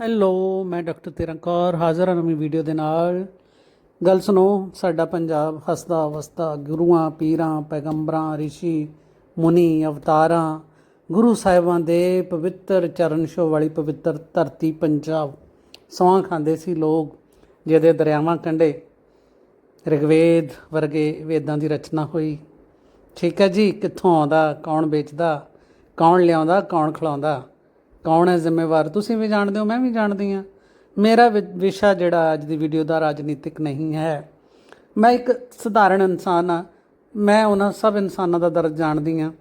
Hello, ਮੈਂ doctor ਤਿਰੰਕੌਰ ਹਾਜ਼ਰ ਹਾਂ ਨਵੀਂ ਵੀਡੀਓ ਦੇ ਨਾਲ। ਗੱਲ ਸੁਣੋ, ਸਾਡਾ ਪੰਜਾਬ ਹੱਸਦਾ ਵਸਦਾ, ਗੁਰੂਆਂ, ਪੀਰਾਂ, ਪੈਗੰਬਰਾਂ, ਰਿਸ਼ੀ, ਮੁਨੀ, ਅਵਤਾਰਾਂ, ਗੁਰੂ ਸਾਹਿਬਾਂ ਦੇ ਪਵਿੱਤਰ ਚਰਨ ਛੋਹ ਵਾਲੀ ਪਵਿੱਤਰ ਧਰਤੀ ਪੰਜਾਬ। ਸੌਂ ਖਾਂਦੇ ਸੀ ਲੋਕ, ਜਿਹਦੇ ਦਰਿਆਵਾਂ ਕੰਢੇ ਰਿਗਵੇਦ ਵਰਗੇ ਵੇਦਾਂ ਦੀ ਰਚਨਾ ਹੋਈ। ਠੀਕ ਹੈ ਜੀ, ਕਿੱਥੋਂ ਆਉਂਦਾ, ਕੌਣ ਵੇਚਦਾ, ਕੌਣ ਲਿਆਉਂਦਾ, ਕੌਣ ਖਿਲਾਉਂਦਾ? ਕੌਣ ਹੈ ਜ਼ਿੰਮੇਵਾਰ? ਤੁਸੀਂ ਵੀ ਜਾਣਦੇ ਹੋ, ਮੈਂ ਵੀ ਜਾਣਦੀ ਹਾਂ। ਮੇਰਾ ਵਿ- ਵਿਸ਼ਾ ਜਿਹੜਾ ਅੱਜ ਦੀ ਵੀਡੀਓ ਦਾ ਰਾਜਨੀਤਿਕ ਨਹੀਂ ਹੈ। ਮੈਂ ਇੱਕ ਸਧਾਰਨ ਇਨਸਾਨ ਆ ਮੈਂ ਉਹਨਾਂ ਸਭ ਇਨਸਾਨਾਂ ਦਾ ਦਰਦ ਜਾਣਦੀ ਹਾਂ,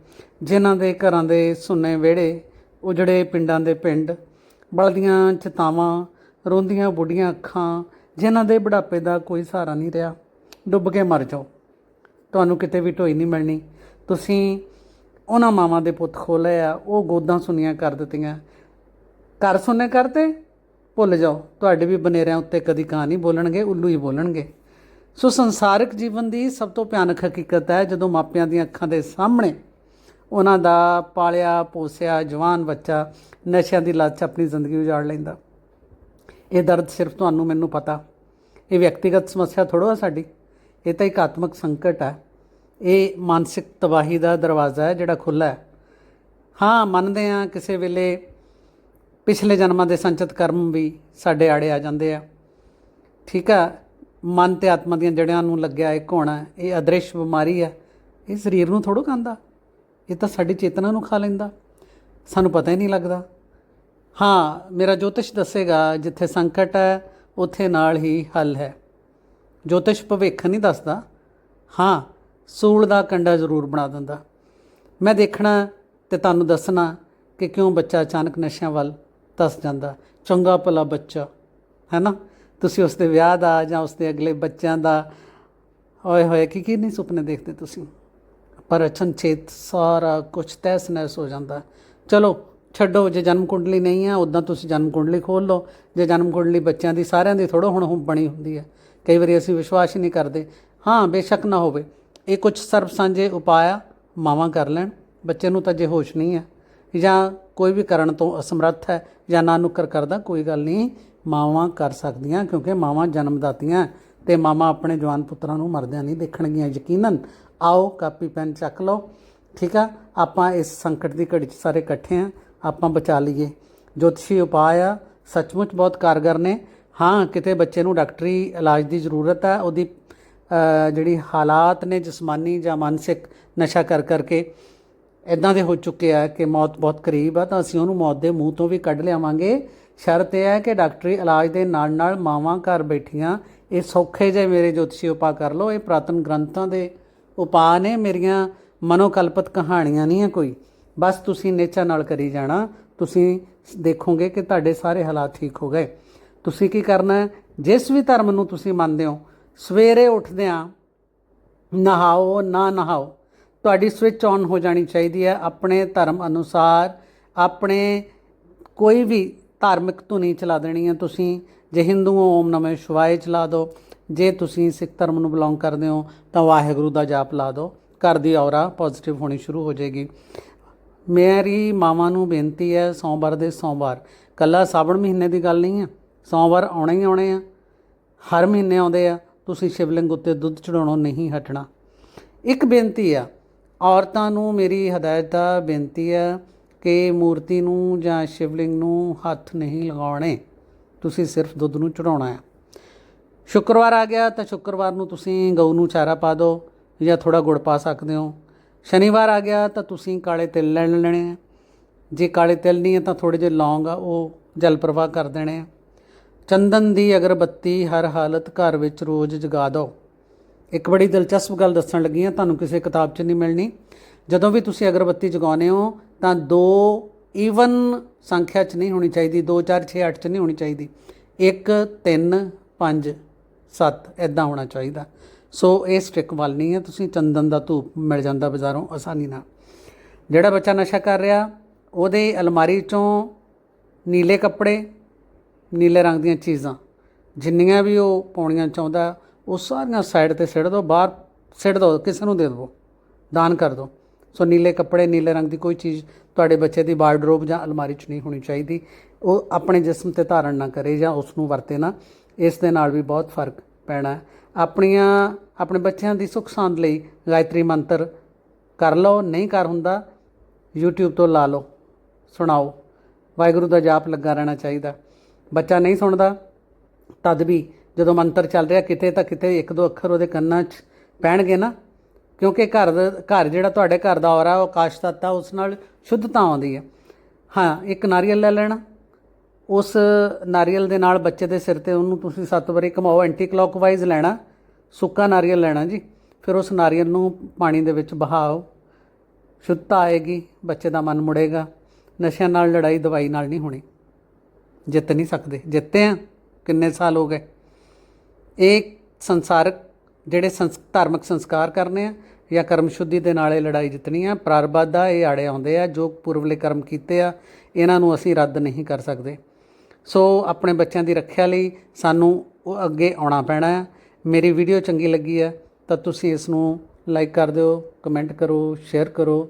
ਜਿਨ੍ਹਾਂ ਦੇ ਘਰਾਂ ਦੇ ਸੁੰਨੇ ਵਿਹੜੇ, ਉਜੜੇ ਪਿੰਡਾਂ ਦੇ ਪਿੰਡ, ਬਲਦੀਆਂ ਚਿਤਾਵਾਂ ਰੋਂਦੀਆਂ ਬੁੱਢੀਆਂ ਅੱਖਾਂ, ਜਿਨ੍ਹਾਂ ਦੇ ਬੁਢਾਪੇ ਦਾ ਕੋਈ ਸਹਾਰਾ ਨਹੀਂ ਰਿਹਾ। ਡੁੱਬ ਕੇ ਮਰ ਜਾਓ। ਤੁਹਾਨੂੰ ਕਿਤੇ ਵੀ ਢੋਈ ਨਹੀਂ ਮਿਲਣੀ। ਤੁਸੀਂ ਉਹਨਾਂ ਮਾਵਾਂ ਦੇ ਪੁੱਤ ਖੋਲੇ ਆ ਉਹ ਗੋਦਾਂ ਸੁਨੀਆਂ ਕਰ ਦਿੱਤੀਆਂ। ਘਰ ਸੁਣਨੇ ਕਰਤੇ, ਭੁੱਲ ਜਾਓ, ਤੁਹਾਡੇ ਵੀ ਬਨੇਰਿਆਂ ਉੱਤੇ ਕਦੀ ਕਾਂ ਨਹੀਂ ਬੋਲਣਗੇ, ਉੱਲੂ ਹੀ ਬੋਲਣਗੇ। ਸੋ ਸੰਸਾਰਿਕ ਜੀਵਨ ਦੀ ਸਭ ਤੋਂ ਭਿਆਨਕ ਹਕੀਕਤ ਹੈ, ਜਦੋਂ ਮਾਪਿਆਂ ਦੀਆਂ ਅੱਖਾਂ ਦੇ ਸਾਹਮਣੇ ਉਹਨਾਂ ਦਾ ਪਾਲਿਆ, ਪੋਸਿਆ, ਜਵਾਨ ਬੱਚਾ ਨਸ਼ਿਆਂ ਦੀ ਲੱਤ 'ਚ ਆਪਣੀ ਜ਼ਿੰਦਗੀ ਉਜਾੜ ਲੈਂਦਾ। ਇਹ ਦਰਦ ਸਿਰਫ ਤੁਹਾਨੂੰ ਮੈਨੂੰ ਪਤਾ। ਇਹ ਵਿਅਕਤੀਗਤ ਸਮੱਸਿਆ ਥੋੜ੍ਹਾ ਹੈ ਸਾਡੀ। ਇਹ ਤਾਂ ਇੱਕ ਆਤਮਿਕ ਸੰਕਟ ਹੈ। ਇਹ ਮਾਨਸਿਕ ਤਬਾਹੀ ਦਾ ਦਰਵਾਜ਼ਾ ਹੈ ਜਿਹੜਾ ਖੁੱਲ੍ਹਾ ਹੈ। ਹਾਂ, ਮੰਨਦੇ ਹਾਂ ਕਿਸੇ ਵੇਲੇ ਪਿਛਲੇ ਜਨਮਾਂ ਦੇ ਸੰਚਿਤ ਕਰਮ ਵੀ ਸਾਡੇ ਆੜੇ ਆ ਜਾਂਦੇ ਆ। ਠੀਕ ਆ, ਮਨ ਤੇ ਆਤਮਾ ਦੀਆਂ ਜੜਿਆਂ ਨੂੰ ਲੱਗਿਆ ਇਹ ਘੋਣਾ ਇਹ ਅਦ੍ਰਿਸ਼ ਬਿਮਾਰੀ ਹੈ ਇਹ ਸਰੀਰ ਨੂੰ ਥੋੜੋ ਖਾਂਦਾ। ਇਹ ਤਾਂ ਸਾਡੀ ਚੇਤਨਾ ਨੂੰ ਖਾ ਲੈਂਦਾ। ਸਾਨੂੰ ਪਤਾ ਹੀ ਨਹੀਂ ਲੱਗਦਾ। ਹਾਂ, ਮੇਰਾ ਜੋਤਿਸ਼ ਦੱਸੇਗਾ, ਜਿੱਥੇ ਸੰਕਟ ਹੈ, ਉੱਥੇ ਨਾਲ ਹੀ ਹੱਲ ਹੈ। ਜੋਤਿਸ਼ ਭਵਿੱਖ ਨਹੀਂ ਦੱਸਦਾ। ਹਾਂ ਸੂਲ ਦਾ ਕੰਡਾ ਜ਼ਰੂਰ ਬਣਾ ਦਿੰਦਾ। ਮੈਂ ਦੇਖਣਾ ਤੇ ਤੁਹਾਨੂੰ ਦੱਸਣਾ ਕਿ ਕਿਉਂ ਬੱਚਾ ਅਚਾਨਕ ਨਸ਼ਿਆਂ ਵੱਲ ਤਸ ਜਾਂਦਾ। ਚੰਗਾ ਭਲਾ ਬੱਚਾ, ਹੈ ਨਾ? ਤੁਸੀਂ ਉਸ ਦੇ ਵਿਆਹ ਦਾ ਜਾਂ ਉਸ ਦੇ ਅਗਲੇ ਬੱਚਿਆਂ ਦਾ ਹੋਏ ਹੋਏ ਕੀ ਕੀ ਨਹੀਂ ਸੁਪਨੇ ਦੇਖਦੇ ਤੁਸੀਂ? ਪਰ ਅਚਨਚੇਤ ਸਾਰਾ ਕੁਝ ਤਹਿਸ ਨਹਿਸ ਹੋ ਜਾਂਦਾ। ਚਲੋ, ਛੱਡੋ, ਜੇ ਜਨਮ ਕੁੰਡਲੀ ਨਹੀਂ ਆ ਉਦਾਂ ਤੁਸੀਂ ਜਨਮ ਕੁੰਡਲੀ ਖੋਲ ਲਓ। ਜੇ ਜਨਮ ਕੁੰਡਲੀ ਬੱਚਿਆਂ ਦੀ ਸਾਰਿਆਂ ਦੀ ਥੋੜੋ ਹੁਣ ਹੁਣ ਬਣੀ ਹੁੰਦੀ ਹੈ। ਕਈ ਵਾਰੀ ਅਸੀਂ ਵਿਸ਼ਵਾਸ ਹੀ ਨਹੀਂ ਕਰਦੇ। ਹਾਂ, ਬੇਸ਼ੱਕ ਨਾ ਹੋਵੇ। ਇਹ ਕੁਝ ਸਰਬ ਸਾਂਝੇ ਉਪਾਅ ਮਾਵਾਂ ਕਰ ਲੈਣ ਬੱਚੇ ਨੂੰ ਤਾਂ ਜੇ ਹੋਸ਼ ਨਹੀਂ ਹੈ ਜਾਂ ਕੋਈ ਵੀ ਕਰਨ ਤੋਂ ਅਸਮਰੱਥ ਹੈ, ਜਾਂ ਨਾ ਨੁਕਰ ਕਰਦਾ, ਕੋਈ ਗੱਲ ਨਹੀਂ, ਮਾਵਾਂ ਕਰ ਸਕਦੀਆਂ, ਕਿਉਂਕਿ ਮਾਵਾਂ ਜਨਮਦਾਤੀਆਂ ਤੇ ਮਾਮਾ ਆਪਣੇ ਜਵਾਨ ਪੁੱਤਰਾਂ ਨੂੰ ਮਰਦਿਆਂ ਨਹੀਂ ਦੇਖਣਗੀਆਂ, ਯਕੀਨਨ। ਆਓ, ਕਾਪੀ, ਪੈਨ ਚੱਕ ਲਓ। ਠੀਕ ਆ? ਆਪਾਂ ਇਸ ਸੰਕਟ ਦੀ ਘੜੀ 'ਚ ਸਾਰੇ ਇਕੱਠੇ ਆ, ਆਪਾਂ ਬਚਾ ਲਈਏ। ਜੋਤਸ਼ੀ ਉਪਾਅ ਆ, ਸੱਚਮੁੱਚ ਬਹੁਤ ਕਾਰਗਰ ਨੇ। ਹਾਂ, ਕਿਤੇ ਬੱਚੇ ਨੂੰ ਡਾਕਟਰੀ ਇਲਾਜ ਦੀ ਜ਼ਰੂਰਤ ਹੈ ਉਹਦੀ ਜਿਹੜੀ ਹਾਲਾਤ ਨੇ ਜਿਸਮਾਨੀ ਜਾਂ ਮਾਨਸਿਕ ਨਸ਼ਾ ਕਰ ਕਰਕੇ ਇਦਾਂ ਦੇ ਹੋ ਚੁੱਕੇ ਆ ਕਿ ਮੌਤ ਬਹੁਤ ਕਰੀਬ ਆ, ਤਾਂ ਅਸੀਂ ਉਹਨੂੰ ਮੌਤ ਦੇ ਮੂੰਹ ਤੋਂ ਵੀ ਕੱਢ ਲਿਆਵਾਂਗੇ। ਸ਼ਰਤ ਇਹ ਹੈ ਕਿ ਡਾਕਟਰੀ ਇਲਾਜ ਦੇ ਨਾਲ ਨਾਲ ਮਾਵਾਂ ਘਰ ਬੈਠੀਆਂ, ਇਹ ਸੌਖੇ ਜਿਹੇ ਮੇਰੇ ਜੋਤਸ਼ੀ ਉਪਾਅ ਕਰ ਲਓ, ਇਹ ਪ੍ਰਾਤਨ ਗ੍ਰੰਥਾਂ ਦੇ ਉਪਾਅ ਨੇ, ਮੇਰੀਆਂ ਮਨੋਕਲਪਿਤ ਕਹਾਣੀਆਂ ਨਹੀਂ ਹੈ ਕੋਈ। ਬਸ ਤੁਸੀਂ ਨੇਚਾ ਨਾਲ ਕਰੀ ਜਾਣਾ, ਤੁਸੀਂ ਦੇਖੋਗੇ ਕਿ ਤੁਹਾਡੇ ਸਾਰੇ ਹਾਲਾਤ ਠੀਕ ਹੋ ਗਏ। ਤੁਸੀਂ ਕੀ ਕਰਨਾ ਜਿਸ ਵੀ ਧਰਮ ਨੂੰ ਤੁਸੀਂ ਮੰਨਦੇ ਹੋ ਸਵੇਰੇ ਉੱਠਦਿਆਂ ਨਹਾਓ, ਨਾ ਨਹਾਓ, ਤੁਹਾਡੀ ਸਵਿਚ ਔਨ ਹੋ ਜਾਣੀ ਚਾਹੀਦੀ ਹੈ। ਆਪਣੇ ਧਰਮ ਅਨੁਸਾਰ, ਆਪਣੇ ਕੋਈ ਵੀ ਧਾਰਮਿਕ ਧੁਨੀ ਚਲਾ ਦੇਣੀ ਹੈ। ਤੁਸੀਂ ਜੇ ਹਿੰਦੂ ਹੋ, ਓਮ ਨਮः ਸ਼ਿਵਾਏ ਚਲਾ ਦਿਓ ਜੇ ਤੁਸੀਂ ਸਿੱਖ ਧਰਮ ਨੂੰ ਬਿਲੋਂਗ ਕਰਦੇ ਹੋ, ਤਾਂ ਵਾਹਿਗੁਰੂ ਦਾ ਜਾਪ ਲਾ ਦਿਓ ਘਰ ਦੀ ਔਰਾ ਪੋਜ਼ਿਟਿਵ ਹੋਣੀ ਸ਼ੁਰੂ ਹੋ ਜਾਏਗੀ। ਮੇਰੀ ਮਾਵਾਂ ਨੂੰ ਬੇਨਤੀ ਹੈ, ਸੋਮਵਾਰ ਦੇ ਸੋਮਵਾਰ। ਕੱਲਾ ਸਾਵਣ ਮਹੀਨੇ ਦੀ ਗੱਲ ਨਹੀਂ ਹੈ। ਸੋਮਵਾਰ ਆਉਣੇ ਹੀ ਆਉਣੇ ਆ। ਹਰ ਮਹੀਨੇ ਆਉਂਦੇ ਆ। ਤੁਸੀਂ ਸ਼ਿਵਲਿੰਗ ਉੱਤੇ ਦੁੱਧ ਚੜਾਉਣੋਂ ਨਹੀਂ ਹਟਣਾ। ਇੱਕ ਬੇਨਤੀ ਆ, ਔਰਤਾਂ ਨੂੰ ਮੇਰੀ ਹਦਾਇਤ ਦਾ ਬੇਨਤੀ ਆ ਕਿ ਮੂਰਤੀ ਨੂੰ ਜਾਂ ਸ਼ਿਵਲਿੰਗ ਨੂੰ ਹੱਥ ਨਹੀਂ ਲਗਾਉਣੇ, ਤੁਸੀਂ ਸਿਰਫ ਦੁੱਧ ਨੂੰ ਚੜਾਉਣਾ ਹੈ ਸ਼ੁੱਕਰਵਾਰ ਆ ਗਿਆ ਤਾਂ ਸ਼ੁੱਕਰਵਾਰ ਨੂੰ ਤੁਸੀਂ ਗਊ ਨੂੰ ਚਾਰਾ ਪਾ ਦਿਓ ਜਾਂ ਥੋੜਾ ਗੁੜ ਪਾ ਸਕਦੇ ਹੋ। ਸ਼ਨੀਵਾਰ ਆ ਗਿਆ ਤਾਂ ਤੁਸੀਂ ਕਾਲੇ ਤਿਲ ਲੈਣ ਲੈਣੇ ਆ। ਜੇ ਕਾਲੇ ਤਿਲ ਨਹੀਂ ਹੈ ਤਾਂ ਥੋੜੇ ਜਿਹੇ ਲੌਂਗ ਆ, ਉਹ ਜਲ ਪ੍ਰਵਾਹ ਕਰ ਦੇਣੇ ਆ। ਚੰਦਨ ਦੀ ਅਗਰਬੱਤੀ ਹਰ ਹਾਲਤ ਘਰ ਵਿੱਚ ਰੋਜ਼ ਜਗਾ ਦਿਓ। ਇੱਕ ਬੜੀ ਦਿਲਚਸਪ ਗੱਲ ਦੱਸਣ ਲੱਗੀ ਹਾਂ, ਤੁਹਾਨੂੰ ਕਿਸੇ ਕਿਤਾਬ 'ਚ ਨਹੀਂ ਮਿਲਣੀ। ਜਦੋਂ ਵੀ ਤੁਸੀਂ ਅਗਰਬੱਤੀ ਜਗਾਉਂਦੇ ਹੋ, ਤਾਂ ਦੋ ਈਵਨ ਸੰਖਿਆ 'ਚ ਨਹੀਂ ਹੋਣੀ ਚਾਹੀਦੀ 2 4 6 8 'ਚ ਨਹੀਂ ਹੋਣੀ ਚਾਹੀਦੀ। 1 3 5 7 ਐਦਾਂ ਹੋਣਾ ਚਾਹੀਦਾ। ਸੋ ਇਹ ਸਟ੍ਰਿਕ ਵੱਲ ਨਹੀਂ ਹੈ, ਤੁਸੀਂ ਚੰਦਨ ਦਾ ਧੂਪ ਮਿਲ ਜਾਂਦਾ ਬਾਜ਼ਾਰੋਂ ਆਸਾਨੀ ਨਾਲ। ਜਿਹੜਾ ਬੱਚਾ ਨਸ਼ਾ ਕਰ ਰਿਹਾ, ਉਹਦੇ ਅਲਮਾਰੀ 'ਚੋਂ ਨੀਲੇ ਕੱਪੜੇ ਨੀਲੇ ਰੰਗ ਦੀਆਂ ਚੀਜ਼ਾਂ। ਜਿੰਨੀਆਂ ਵੀ ਉਹ ਪਾਉਣੀਆਂ ਚਾਹੁੰਦਾ, ਉਹ ਸਾਰੀਆਂ ਸਾਈਡ ਤੇ ਸਿੱਟ ਦਿਓ ਬਾਹਰ ਸਿੱਟ ਦਿਓ ਕਿਸੇ ਨੂੰ ਦੇ ਦਿਓ ਦਾਨ ਕਰ ਦਿਓ ਸੋ ਨੀਲੇ ਕੱਪੜੇ, ਨੀਲੇ ਰੰਗ ਦੀ ਕੋਈ ਚੀਜ਼ ਤੁਹਾਡੇ ਬੱਚੇ ਦੀ ਵਾਰਡਰੋਬ ਜਾਂ ਅਲਮਾਰੀ 'ਚ ਨਹੀਂ ਹੋਣੀ ਚਾਹੀਦੀ। ਉਹ ਆਪਣੇ ਜਿਸਮ ਤੇ ਧਾਰਨ ਨਾ ਕਰੇ ਜਾਂ ਉਸ ਨੂੰ ਵਰਤੇ ਨਾ। ਇਸ ਦੇ ਨਾਲ ਵੀ ਬਹੁਤ ਫ਼ਰਕ ਪੈਣਾ ਆਪਣੀਆਂ, ਆਪਣੇ ਬੱਚਿਆਂ ਦੀ ਸੁੱਖ ਸਾਂਦ ਲਈ ਗਾਇਤਰੀ ਮੰਤਰ ਕਰ ਲਓ, ਨਹੀਂ ਕਰ ਹੁੰਦਾ, YouTube ਤੋਂ ਲਾ ਲਓ, ਸੁਣਾਓ। ਵਾਹਿਗੁਰੂ ਦਾ ਜਾਪ ਲੱਗਾ ਰਹਿਣਾ ਚਾਹੀਦਾ। ਬੱਚਾ ਨਹੀਂ ਸੁਣਦਾ, ਤਦ ਵੀ ਜਦੋਂ ਮੰਤਰ ਚੱਲ ਰਿਹਾ, ਕਿਤੇ ਤਾਂ ਕਿਤੇ ਇੱਕ ਦੋ ਅੱਖਰ ਉਹਦੇ ਕੰਨਾਂ 'ਚ ਪੈਣਗੇ ਨਾ, ਕਿਉਂਕਿ ਘਰ ਦਾ, ਘਰ ਜਿਹੜਾ ਤੁਹਾਡੇ ਘਰ ਦਾ ਔਰਾ, ਉਹ ਆਕਾਸ਼ ਤੱਤ ਆ ਉਸ ਨਾਲ ਸ਼ੁੱਧਤਾ ਆਉਂਦੀ ਹੈ। ਹਾਂ, ਇੱਕ ਨਾਰੀਅਲ ਲੈ ਲੈਣਾ। ਉਸ ਨਾਰੀਅਲ ਦੇ ਨਾਲ ਬੱਚੇ ਦੇ ਸਿਰ ਤੇ ਉਹਨੂੰ ਤੁਸੀਂ ਸੱਤ ਵਾਰੀ ਘਮਾਓ ਐਂਟੀ ਕਲੌਕਵਾਈਜ਼ ਲੈਣਾ, ਸੁੱਕਾ ਨਾਰੀਅਲ ਲੈਣਾ ਜੀ। ਫਿਰ ਉਸ ਨਾਰੀਅਲ ਨੂੰ ਪਾਣੀ ਦੇ ਵਿੱਚ ਬਹਾਓ ਸ਼ੁੱਧਤਾ ਆਏਗੀ, ਬੱਚੇ ਦਾ ਮਨ ਮੁੜੇਗਾ। ਨਸ਼ਿਆਂ ਨਾਲ ਲੜਾਈ, ਦਵਾਈ ਨਾਲ ਨਹੀਂ ਹੋਣੀ। ਜਿੱਤ ਨਹੀਂ ਸਕਦੇ। ਜਿੱਤੇ ਆ, ਕਿੰਨੇ ਸਾਲ ਹੋ ਗਏ? ਇਹ ਸੰਸਾਰਕ ਜਿਹੜੇ ਸੰਸ, ਧਾਰਮਿਕ ਸੰਸਕਾਰ ਕਰਨੇ ਆ ਜਾਂ ਕਰਮ ਸ਼ੁੱਧੀ ਦੇ ਨਾਲ ਇਹ ਲੜਾਈ ਜਿੱਤਣੀ ਆ, ਪ੍ਰਾਰਬਧ ਦਾ ਇਹ ਆੜੇ ਆਉਂਦੇ ਆ, ਜੋ ਪੁਰਵਲੇ ਕਰਮ ਕੀਤੇ ਆ, ਇਹਨਾਂ ਨੂੰ ਅਸੀਂ ਰੱਦ ਨਹੀਂ ਕਰ ਸਕਦੇ। ਸੋ ਆਪਣੇ ਬੱਚਿਆਂ ਦੀ ਰੱਖਿਆ ਲਈ ਸਾਨੂੰ ਉਹ ਅੱਗੇ ਆਉਣਾ ਪੈਣਾ ਹੈ ਮੇਰੀ ਵੀਡੀਓ ਚੰਗੀ ਲੱਗੀ ਹੈ ਤਾਂ ਤੁਸੀਂ ਇਸ ਨੂੰ ਲਾਈਕ ਕਰ ਦਿਓ, ਕਮੈਂਟ ਕਰੋ, ਸ਼ੇਅਰ ਕਰੋ।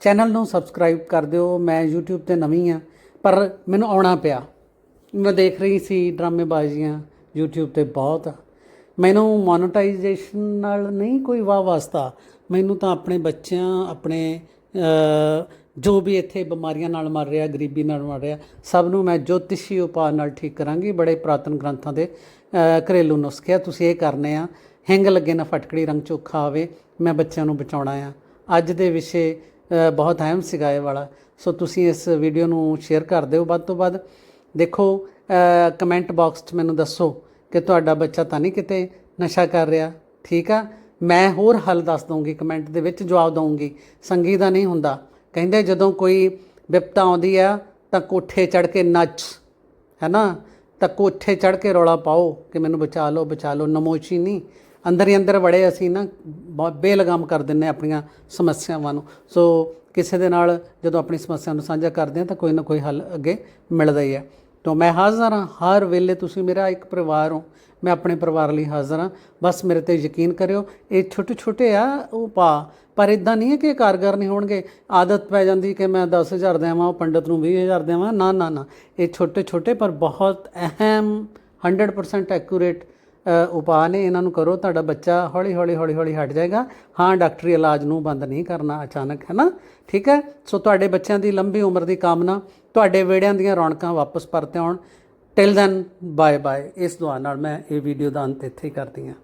ਚੈਨਲ ਨੂੰ ਸਬਸਕ੍ਰਾਈਬ ਕਰ ਦਿਓ। ਮੈਂ YouTube ਤੇ ਨਵੀਂ ਆ। ਪਰ ਮੈਨੂੰ ਆਉਣਾ ਪਿਆ। ਮੈਂ ਦੇਖ ਰਹੀ ਸੀ ਡਰਾਮੇਬਾਜ਼ੀਆਂ YouTube ਤੇ ਬਹੁਤ। ਮੈਨੂੰ ਮੋਨੇਟਾਈਜੇਸ਼ਨ ਨਾਲ ਨਹੀਂ ਕੋਈ ਵਾਹ ਵਾਸਤਾ। ਮੈਨੂੰ ਤਾਂ ਆਪਣੇ ਬੱਚਿਆਂ, ਆਪਣੇ ਜੋ ਵੀ ਇੱਥੇ ਬਿਮਾਰੀਆਂ ਨਾਲ ਮਰ ਰਿਹਾ, ਗਰੀਬੀ ਨਾਲ ਮਰ ਰਿਹਾ, ਸਭ ਨੂੰ ਮੈਂ ਜੋਤਿਸ਼ੀ ਉਪਾਅ ਨਾਲ ਠੀਕ ਕਰਾਂਗੀ। ਬੜੇ ਪ੍ਰਾਤਨ ਗ੍ਰੰਥਾਂ ਦੇ ਘਰੇਲੂ ਨੁਸਖੇ ਆ। ਤੁਸੀਂ ਇਹ ਕਰਨੇ ਆ। ਹਿੰਗ ਲੱਗੇ ਨਾ ਫਟਕੜੀ ਰੰਗ ਚੋਖਾ ਆਵੇ, ਮੈਂ ਬੱਚਿਆਂ ਨੂੰ ਬਚਾਉਣਾ ਆ। ਅੱਜ ਦੇ ਵਿਸ਼ੇ ਬਹੁਤ ਅਹਿਮ ਸੀਗਾ ਇਹ ਵਾਲਾ। ਸੋ ਤੁਸੀਂ ਇਸ ਵੀਡੀਓ ਨੂੰ ਸ਼ੇਅਰ ਕਰ ਦਿਓ। ਵੱਧ ਤੋਂ ਵੱਧ ਦੇਖੋ ਕਮੈਂਟ ਬਾਕਸ 'ਚ ਮੈਨੂੰ ਦੱਸੋ ਕਿ ਤੁਹਾਡਾ ਬੱਚਾ ਤਾਂ ਨਹੀਂ ਕਿਤੇ ਨਸ਼ਾ ਕਰ ਰਿਹਾ। ਠੀਕ ਆ? ਮੈਂ ਹੋਰ ਹੱਲ ਦੱਸ ਦਊਂਗੀ ਕਮੈਂਟ ਦੇ ਵਿੱਚ, ਜਵਾਬ ਦਊਂਗੀ। ਸੰਗੀ ਦਾ ਨਹੀਂ ਹੁੰਦਾ। ਕਹਿੰਦੇ ਜਦੋਂ ਕੋਈ ਵਿਪਤਾ ਆਉਂਦੀ ਆ, ਤਾਂ ਕੋਠੇ ਚੜ ਕੇ ਨੱਚ। ਹੈ ਨਾ ਤਾਂ ਕੋਠੇ ਚੜ ਕੇ ਰੌਲਾ ਪਾਓ ਕਿ ਮੈਨੂੰ ਬਚਾ ਲਓ ਬਚਾ ਲਓ। ਨਮੋਸ਼ੀ ਨਹੀਂ ਅੰਦਰ ਹੀ ਅੰਦਰ ਵੜੇ ਅਸੀਂ ਨਾ, ਬਹੁਤ ਬੇਲਗਾਮ ਕਰ ਦਿੰਨੇ ਆਪਣੀਆਂ ਸਮੱਸਿਆਵਾਂ ਨੂੰ। ਸੋ ਕਿਸੇ ਦੇ ਨਾਲ ਜਦੋਂ ਆਪਣੀ ਸਮੱਸਿਆ ਨੂੰ ਸਾਂਝਾ ਕਰਦੇ ਹਾਂ ਤਾਂ ਕੋਈ ਨਾ ਕੋਈ ਹੱਲ ਅੱਗੇ ਮਿਲਦਾ ਹੀ ਹੈ। ਤਾਂ ਮੈਂ ਹਾਜ਼ਰ ਹਾਂ, ਹਰ ਵੇਲੇ ਤੁਸੀਂ ਮੇਰਾ ਇੱਕ ਪਰਿਵਾਰ ਹੋ, ਮੈਂ ਆਪਣੇ ਪਰਿਵਾਰ ਲਈ ਹਾਜ਼ਰ ਹਾਂ। ਬਸ ਮੇਰੇ ਤੇ ਯਕੀਨ ਕਰਿਓ, ਇਹ ਛੋਟੇ ਛੋਟੇ ਆ, ਉਹ ਪਾ, ਪਰ ਇਦਾਂ ਨਹੀਂ ਹੈ ਕਿ ਇਹ ਕਾਰਗਰ ਨਹੀਂ ਹੋਣਗੇ। ਆਦਤ ਪੈ ਜਾਂਦੀ ਕਿ ਮੈਂ 10000 ਦੇਵਾਂ, ਉਹ ਪੰਡਤ ਨੂੰ 20000 ਦੇਵਾਂ। ਨਾ ਨਾ ਨਾ, ਇਹ ਛੋਟੇ ਛੋਟੇ ਪਰ ਬਹੁਤ ਅਹਿਮ 100% ਐਕੂਰੇਟ ਉਪਾਅ ਨੇ ਇਹਨਾਂ ਨੂੰ ਕਰੋ, ਤੁਹਾਡਾ ਬੱਚਾ ਹੌਲੀ ਹੌਲੀ ਹੌਲੀ ਹੌਲੀ ਹਟ ਜਾਏਗਾ। ਹਾਂ, ਡਾਕਟਰੀ ਇਲਾਜ ਨੂੰ ਬੰਦ ਨਹੀਂ ਕਰਨਾ ਅਚਾਨਕ, ਹੈ ਨਾ? ਠੀਕ ਹੈ? ਸੋ ਤੁਹਾਡੇ ਬੱਚਿਆਂ ਦੀ ਲੰਬੀ ਉਮਰ ਦੀ ਕਾਮਨਾ, ਤੁਹਾਡੇ ਵੇੜਿਆਂ ਦੀਆਂ ਰੌਣਕਾਂ ਵਾਪਸ ਪਰਤ ਆਉਣ ਟਿਲ ਦੈਨ ਬਾਏ ਬਾਏ ਇਸ ਦੁਆ ਨਾਲ ਮੈਂ ਇਹ ਵੀਡੀਓ ਦਾ ਅੰਤ ਇੱਥੇ ਹੀ ਕਰਦੀ ਹਾਂ।